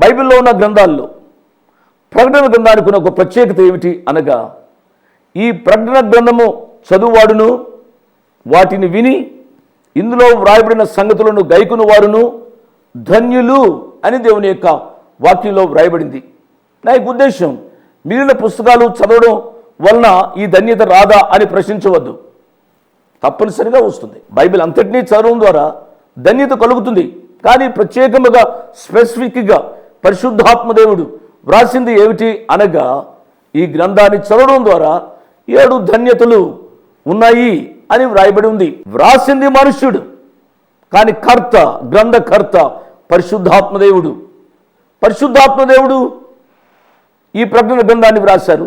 బైబిల్లో ఉన్న గ్రంథాల్లో ప్రకటన గ్రంథానికి ఉన్న ఒక ప్రత్యేకత ఏమిటి అనగా ఈ ప్రకటన గ్రంథము చదువువాడును వాటిని విని ఇందులో వ్రాయబడిన సంగతులను గైకును వారును ధన్యులు అని దేవుని యొక్క వాక్యంలో వ్రాయబడింది. నా యొక్క ఉద్దేశం మిగిలిన పుస్తకాలు చదవడం వలన ఈ ధన్యత రాదా అని ప్రశ్నించవద్దు. తప్పనిసరిగా వస్తుంది. బైబిల్ అంతటినీ చదవడం ద్వారా ధన్యత కలుగుతుంది. కానీ ప్రత్యేకముగా స్పెసిఫిక్గా పరిశుద్ధాత్మదేవుడు వ్రాసింది ఏమిటి అనగా ఈ గ్రంథాన్ని చదవడం ద్వారా ఏడు ధన్యతలు ఉన్నాయి అని వ్రాయబడి ఉంది. వ్రాసింది మనుష్యుడు కానీ కర్త గ్రంథకర్త పరిశుద్ధాత్మదేవుడు. పరిశుద్ధాత్మదేవుడు ఈ ప్రకటన గ్రంథాన్ని వ్రాశారు.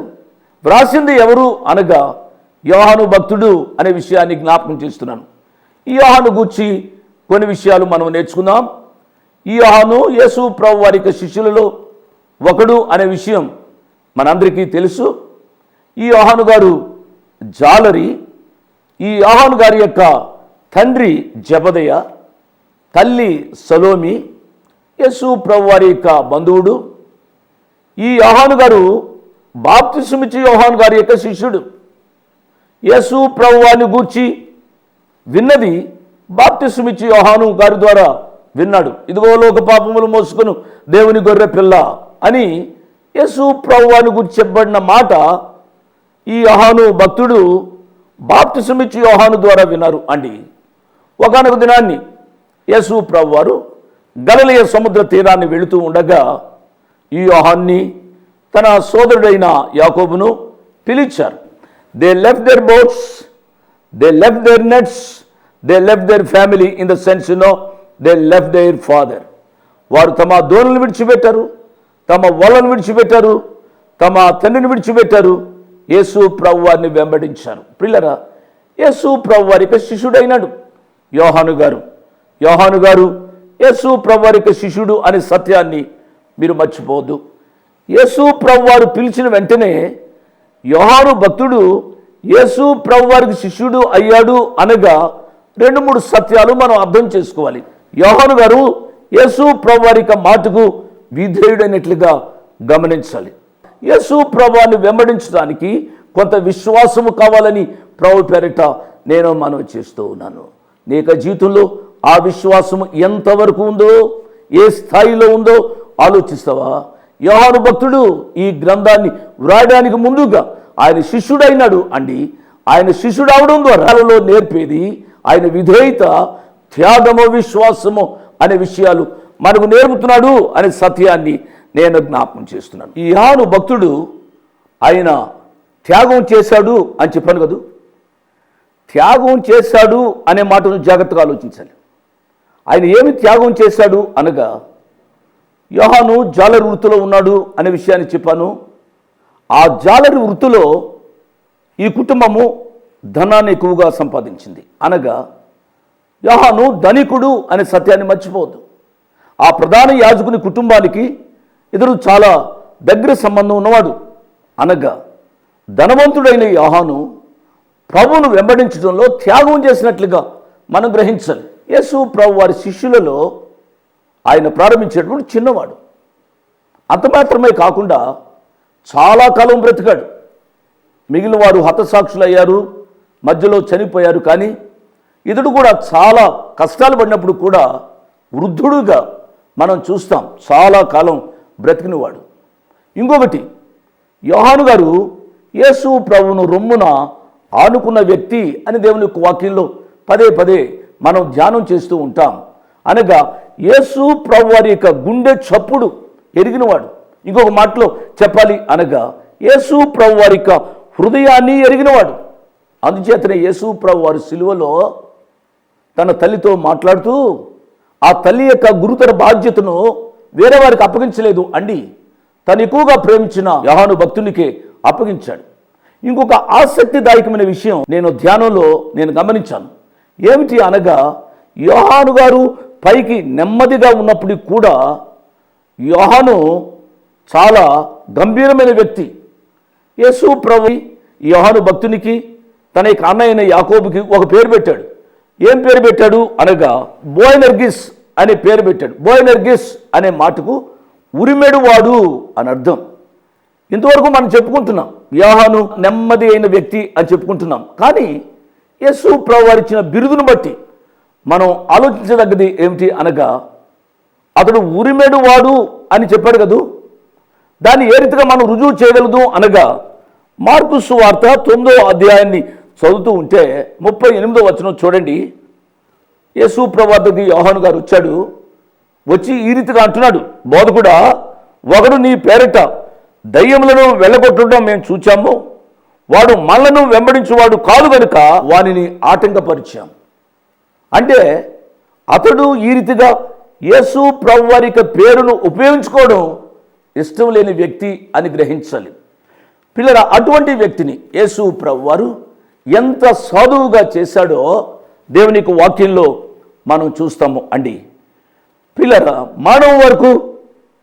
వ్రాసింది ఎవరు అనగా యోహాను భక్తుడు అనే విషయాన్ని జ్ఞాపకం చేస్తున్నాను. ఈ యోహాను గూర్చి కొన్ని విషయాలు మనం నేర్చుకుందాం. ఈ యోహాను యేసు ప్రభు వారి యొక్క శిష్యులలో ఒకడు అనే విషయం మనందరికీ తెలుసు. ఈ యోహాను గారు జాలరి ఈ యోహాను గారి యొక్క తండ్రి జబదయ తల్లి సలోమి యేసు ప్రభు వారి యొక్క బంధువుడు. ఈ యోహాను గారు బాప్తిసమిచ్చి యోహాను గారి యొక్క శిష్యుడు. యేసు ప్రభువాన్ని గూర్చి విన్నది బాప్తిసమిచ్చి యోహాను గారి ద్వారా విన్నాడు. ఇదిగో లోక పాపములు మోసుకును దేవుని గొర్రె పిల్ల అని యేసు ప్రభువాన్ని గురించి చెప్పబడిన మాట ఈ యోహాను భక్తుడు బాప్తిసమిచ్చి యోహాను ద్వారా విన్నారు అండి. ఒకనొక దినాన్ని యేసు ప్రభువారు గలలియ సముద్ర తీరాన్ని వెళుతూ ఉండగా ఈ యోహాన్ని తన సోదరుడైన యాకోబును పిలిచారు. They left their boats they left their nets they left their family in the sense no they left their father వారు తమ దోణులు విడిచిపెట్టారు. తమ వలను విడిచిపెట్టారు. తమ తండ్రిని విడిచిపెట్టారు. యేసు ప్రభు వారిని వెంబడించారు. పిల్లరా యేసు ప్రభు వారి యొక్క శిష్యుడైనాడు యోహాను గారు. యోహాను గారు యేసు ప్రభు వారి యొక్క శిష్యుడు అనే సత్యాన్ని మీరు మర్చిపోవద్దు. యేసు ప్రభు వారు పిలిచిన వెంటనే యోహాను భక్తుడు యేసు ప్రభు వారికి శిష్యుడు అయ్యాడు అనగా రెండు మూడు సత్యాలు మనం అర్థం చేసుకోవాలి. యోహను గారు యేసు ప్రభువారి యొక్క మాటకు విధేయుడైనట్లుగా గమనించాలి. యేసు ప్రభువాన్ని వెంబడించడానికి కొంత విశ్వాసము కావాలని ప్రభు పేరిట నేను మనవి చేస్తూ ఉన్నాను. నీ యొక్క జీవితంలో ఆ విశ్వాసము ఎంతవరకు ఉందో ఏ స్థాయిలో ఉందో ఆలోచిస్తావా? యోహాను భక్తుడు ఈ గ్రంథాన్ని వ్రాయడానికి ముందుగా ఆయన శిష్యుడైనాడు అండి. ఆయన శిష్యుడు అవడం ద్వారా నేర్పేది ఆయన విధేయత త్యాగము విశ్వాసము అనే విషయాలు మనకు నేర్పుతున్నాడు అనే సత్యాన్ని నేను జ్ఞాపకం చేస్తున్నాను. ఈ యాను భక్తుడు ఆయన త్యాగం చేశాడు అని చెప్పాను కదూ? త్యాగం చేశాడు అనే మాటను జాగ్రత్తగా ఆలోచించాలి. ఆయన ఏమి త్యాగం చేశాడు అనగా యోహాను జాలరి వృత్తిలో ఉన్నాడు అనే విషయాన్ని చెప్పాను. ఆ జాలరి వృత్తిలో ఈ కుటుంబము ధనాన్ని ఎక్కువగా సంపాదించింది. అనగా యోహాను ధనికుడు అనే సత్యాన్ని మర్చిపోవద్దు. ఆ ప్రధాన యాజకుని కుటుంబానికి ఇతడు చాలా దగ్గర సంబంధం ఉన్నవాడు. అనగా ధనవంతుడైన యోహాను ప్రభువును వెంబడించడంలో త్యాగం చేసినట్లుగా మనం గ్రహించాలి. యేసు ప్రభు వారి శిష్యులలో ఆయన ప్రారంభించేటప్పుడు చిన్నవాడు. అంత మాత్రమే కాకుండా చాలా కాలం బ్రతికాడు. మిగిలిన వారు హతసాక్షులయ్యారు మధ్యలో చనిపోయారు కానీ ఇతడు కూడా చాలా కష్టాలు పడినప్పుడు కూడా వృద్ధుడుగా మనం చూస్తాం. చాలా కాలం బ్రతికినవాడు. ఇంకొకటి యోహాను గారు యేసు ప్రభువును రొమ్మున ఆనుకున్న వ్యక్తి అని దేవుని యొక్క వాక్యంలో పదే పదే మనం ధ్యానం చేస్తూ ఉంటాం. అనగా యేసు ప్రభు వారి యొక్క గుండె చప్పుడు ఎరిగినవాడు. ఇంకొక మాటలో చెప్పాలి అనగా యేసు ప్రభు వారి యొక్క హృదయాన్ని ఎరిగినవాడు. అందుచేతనే యేసు ప్రభు వారి సిలువలో తన తల్లితో మాట్లాడుతూ ఆ తల్లి యొక్క గురుతర బాధ్యతను వేరే వారికి అప్పగించలేదు అండి. తను ఎక్కువగా ప్రేమించిన యహాను భక్తునికే అప్పగించాడు. ఇంకొక ఆసక్తిదాయకమైన విషయం నేను ధ్యానంలో నేను గమనించాను. ఏమిటి అనగా యోహాను గారు పైకి నెమ్మదిగా ఉన్నప్పటికీ కూడా యోహాను చాలా గంభీరమైన వ్యక్తి. యేసు ప్రభు యోహాను భక్తునికి తన యొక్క అన్నయ్యన యాకోబుకి ఒక పేరు పెట్టాడు. ఏం పేరు పెట్టాడు? అనగా బోయనర్గిస్ అనే పేరు పెట్టాడు. బోయనర్గిస్ అనే మాటకు ఉరిమెడువాడు అని అర్థం. ఇంతవరకు మనం చెప్పుకుంటున్నాం. యోహాను నెమ్మది అయిన వ్యక్తి అని చెప్పుకుంటున్నాం. కానీ యస్సు ప్రభు వారు బిరుదును బట్టి మనం ఆలోచించదగ్గది ఏమిటి? అనగా అతడు ఉరిమెడువాడు అని చెప్పాడు కదూ? దాన్ని ఏ రీతిగా మనం రుజువు చేయగలదు? అనగా మార్పు సువార్త తొమ్మిదో అధ్యాయాన్ని చదువుతూ ఉంటే ముప్పై ఎనిమిదో వచనం చూడండి. యేసు ప్రవర్తకి యోహాను గారు వచ్చాడు. వచ్చి ఈ రీతిగా అంటున్నాడు. బోధకుడా ఒకడు నీ పేరిట దయ్యములను వెళ్ళగొట్టడం మేము చూచాము. వాడు మళ్ళను వెంబడించేవాడు కాదు కనుక వానిని ఆటంకపరిచాం. అంటే అతడు ఈ రీతిగా యేసు ప్రభు పేరును ఉపయోగించుకోవడం ఇష్టం లేని వ్యక్తి అని గ్రహించాలి. పిల్లల అటువంటి వ్యక్తిని యేసు ప్రవ్వారు ఎంత సాధువుగా చేశాడో దేవునికి వాక్యంలో మనం చూస్తాము. అండి పిల్లల మానవ వరకు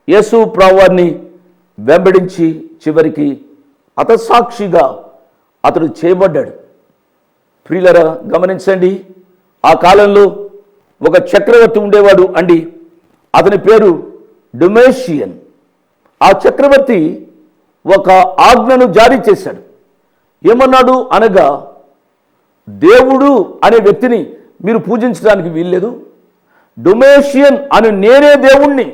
యేసు ప్రావాన్ని వెంబడించి చివరికి అతసాక్షిగా అతడు చేయబడ్డాడు. ప్రియులరా గమనించండి ఆ కాలంలో ఒక చక్రవర్తి ఉండేవాడు అండి. అతని పేరు డొమేషియన్. ఆ చక్రవర్తి ఒక ఆజ్ఞను జారీ చేశాడు. ఏమన్నాడు అనగా దేవుడు అనే వ్యక్తిని మీరు పూజించడానికి వీల్లేదు. డొమేషియన్ అని నేనే దేవుణ్ణి.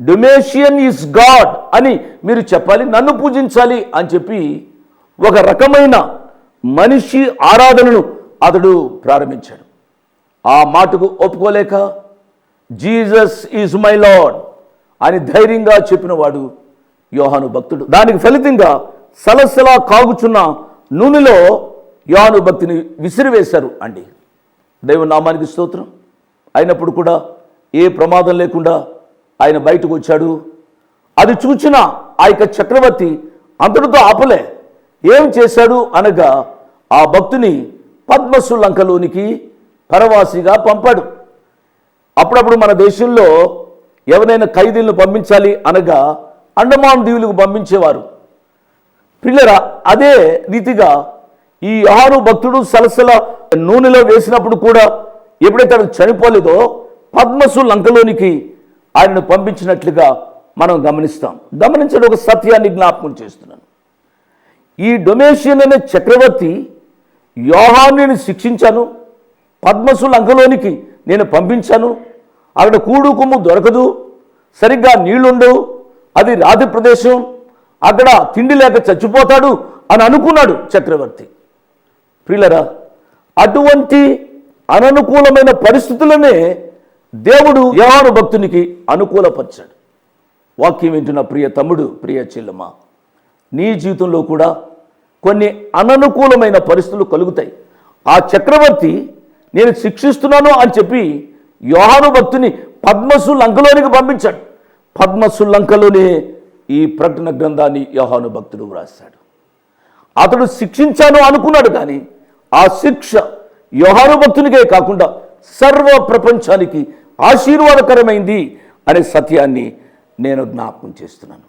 డొమేషియన్ ఈజ్ గాడ్ అని మీరు చెప్పాలి నన్ను పూజించాలి అని చెప్పి ఒక రకమైన మనిషి ఆరాధనను అతడు ప్రారంభించాడు. ఆ మాటకు ఒప్పుకోలేక జీసస్ ఈజ్ మై లాడ్ అని ధైర్యంగా చెప్పినవాడు యోహాను భక్తుడు. దానికి ఫలితంగా సలసలా కాగుచున్న నూనెలో యోను భక్తిని విసిరివేశారు అండి. దైవనామానికి స్తోత్రం. అయినప్పుడు కూడా ఏ ప్రమాదం లేకుండా ఆయన బయటకు వచ్చాడు. అది చూచిన ఆ యొక్క చక్రవర్తి అంతటితో ఆపలే. ఏం చేశాడు అనగా ఆ భక్తుని పద్మసు లంకలోనికి పరవాసిగా పంపాడు. అప్పుడప్పుడు మన దేశంలో ఎవరైనా ఖైదీలను పంపించాలి అనగా అండమాన్ దీవులకు పంపించేవారు. పిల్లరా అదే రీతిగా ఈ ఆరు భక్తుడు సలసల నూనెలో వేసినప్పుడు కూడా ఎప్పుడైతే అతను చనిపోలేదో పద్మసు లంకలోనికి ఆయనను పంపించినట్లుగా మనం గమనిస్తాం. గమనించడం ఒక సత్యాన్ని జ్ఞాపకం చేస్తున్నాను. ఈ డొమేషియన్ అనే చక్రవర్తి యోహాన్ని శిక్షించాను పద్మసు లంకలోనికి నేను పంపించాను అక్కడ కూడు కొమ్ము దొరకదు సరిగ్గా నీళ్ళుండవు అది రాతి ప్రదేశం అక్కడ తిండి లేక చచ్చిపోతాడు అని అనుకున్నాడు చక్రవర్తి. ప్రియులరా అటువంటి అననుకూలమైన పరిస్థితులనే దేవుడు యోహాను భక్తునికి అనుకూలపరిచాడు. వాక్యం వింటున్న ప్రియ తమ్ముడు ప్రియ చెల్లెమ్మ నీ జీవితంలో కూడా కొన్ని అననుకూలమైన పరిస్థితులు కలుగుతాయి. ఆ చక్రవర్తి నేను శిక్షిస్తున్నాను అని చెప్పి యోహాను భక్తుని పద్మసు లంకలోనికి పంపించాడు. పద్మసు లంకలోనే ఈ ప్రకటన గ్రంథాన్ని యోహాను భక్తుడు వ్రాశాడు. అతడు శిక్షించాను అనుకున్నాడు కానీ ఆ శిక్ష యోహాను భక్తునికే కాకుండా సర్వ ప్రపంచానికి ఆశీర్వాదకరమైంది అనే సత్యాన్ని నేను జ్ఞాపకం చేస్తున్నాను.